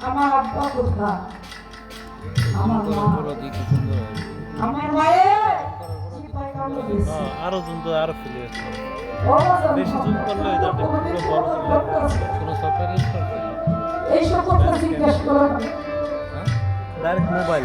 আমার আব্বা কোথায় আমার আমার মায়ের। আরও জুম তো আরও ও বেশি জুম করলে কথা জিজ্ঞেস করো ডাইরেক্ট মোবাইল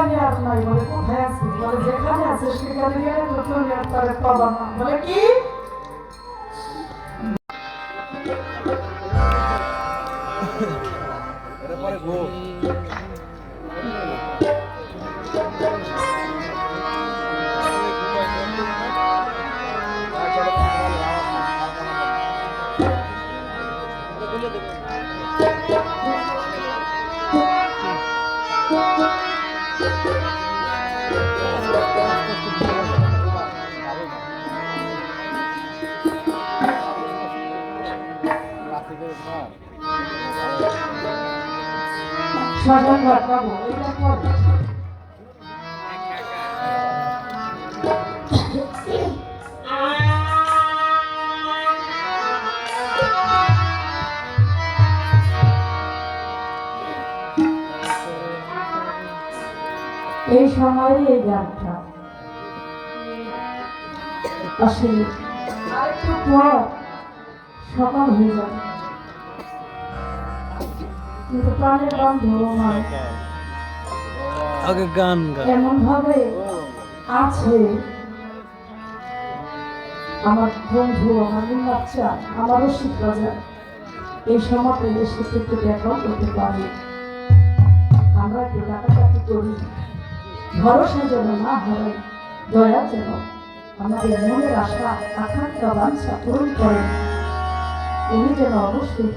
তো এখানে আর নাই বলে কোথায় আছিস বলে যেখানে আছিস সেখানে গেলে তো তুমি আর তারে পাবা না বলে কি শ্মশান এই সময়ে এই গানটা। আসলে আরেকটু পর সকাল হয়ে যাবে। কিন্তু প্রাণের বন্ধু আমার আগে গান গান এমন ভাবে আছে আমার বন্ধু আমার বাচ্চা আমারও শিখা যায় এই সময়তে এসে একটু দেখাও করতে পারি আমরা একটু কাটাকাটি করি। ভরসা যেন না হয় দয়া যেন আমাদের মনের আশা আকাঙ্ক্ষা বাঞ্ছা পূরণ করেন উনি যেন অবশ্যই